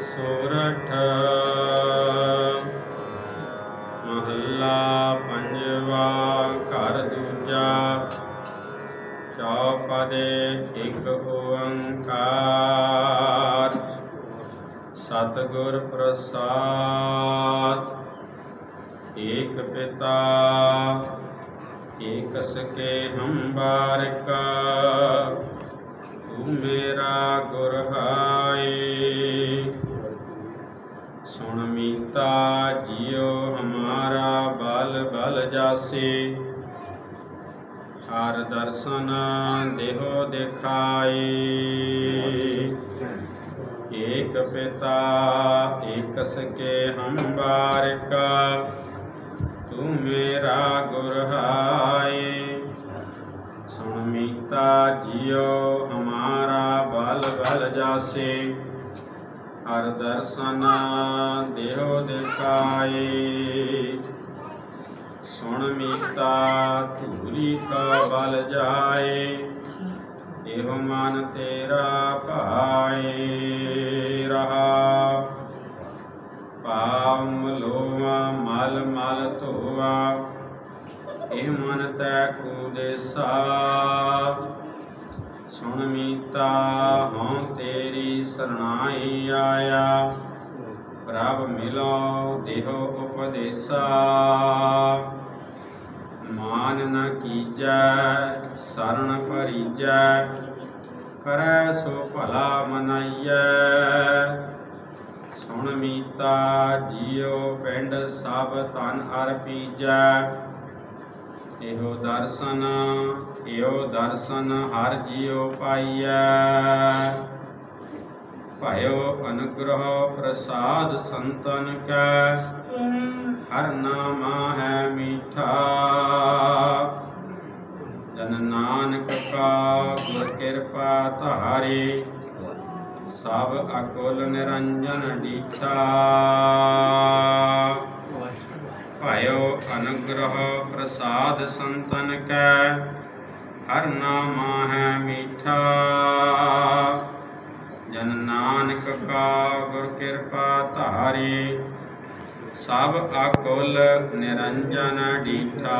ਸੋਰਠ। ਮਹੱਲਾ ਪੰਜਵਾ, ਘਰ ਦੂਜਾ। ਚੌਪਦੇ ਇੱਕ ਓੰਕਾਰ। ਸਤਿਗੁਰ ਪ੍ਰਸਾਦ। ਏਕ ਪਿਤਾ ਏਕ ਸਕੇ ਹਮ ਤੂੰ ਮੇਰਾ ਗੁਰ ਹਾਏ ਮੀਤਾ ਜਿਉ ਹਮਾਰਾ ਬਲ ਬਲ ਜਾਸੇ। ਹਰ ਦਰਸ਼ਨ ਦੇਹੋ ਦਿਖਾਏ ਏਕ ਪਿਤਾ, ਏਕ ਸਕੇ ਹਮ ਬਾਰਿਕ ਤੂੰ ਮੇਰਾ ਗੁਰ ਹਾਏ। ਸੁਣ ਮੀਤਾ ਜਿਉ ਹਮਾਰਾ ਬਲ ਬਲ ਜਾਸੇ। ਹਰ ਦਰਸ਼ਨ ਦੇਹੋ ਦਿਖਾਏ। ਸੁਣ ਮੀਤਾ ਧੂਰੀ ਕਾ ਬਲ ਜਾਏ ਇਹੋ ਮਨ ਤੇਰਾ ਭਾਏ, ਰਹਾ। ਪਾਮ ਲੋਵਾ ਮਲ ਮਲ ਧੋਵਾ ਇਹ ਮਨ ਤੈ ਕੂ ਦੇਸਾ। ਸੁਣ ਮੀਤਾ ਹਉ ਤੇਰੀ ਸਰਣਾਈ ਆਇਆ। ਪ੍ਰਭ ਮਿਲੋ ਦੇਹੋ ਉਪਦੇਸਾ। ਮਾਨ ਨ ਕੀਜੈ ਸਰਣ ਪਰੀਜੈ ਕਰੈ ਸੋ ਭਲਾ ਮਨਾਈਐ। ਸੁਣ ਮੀਤਾ, ਜੀਉ ਪਿੰਡ ਸਭ ਤਨ ਅਰਪੀਜੈ ਇਹੋ ਦਰਸ਼ਨ ਇਹੋ ਦਰਸ਼ਨ ਹਰ ਜੀਉ ਪਾਈਐ। ਭਇਓ ਪ੍ਰਸਾਦ ਸੰਤਨ ਕੈ, ਹਰ ਨਾਮਾ ਹੈ ਮੀਠਾ। ਜਨ ਨਾਨਕ ਕਾ ਗੁਰ ਕਿਰਪਾ ਧਾਰੇ, ਸਭ ਅਕੁਲ ਨਿਰੰਜਨ ਡੀਠਾ। ਭਇਓ ਅਨੁਗ੍ਰਹ ਪ੍ਰਸਾਦ ਸੰਤਨ ਕੈ, ਹਰ ਨਾਮਾ ਹੈ ਮੀਠਾ। ਧਾਰੇ ਸਭ ਅਕੁਲ ਨਿਰੰਜਨ ਡੀਠਾ।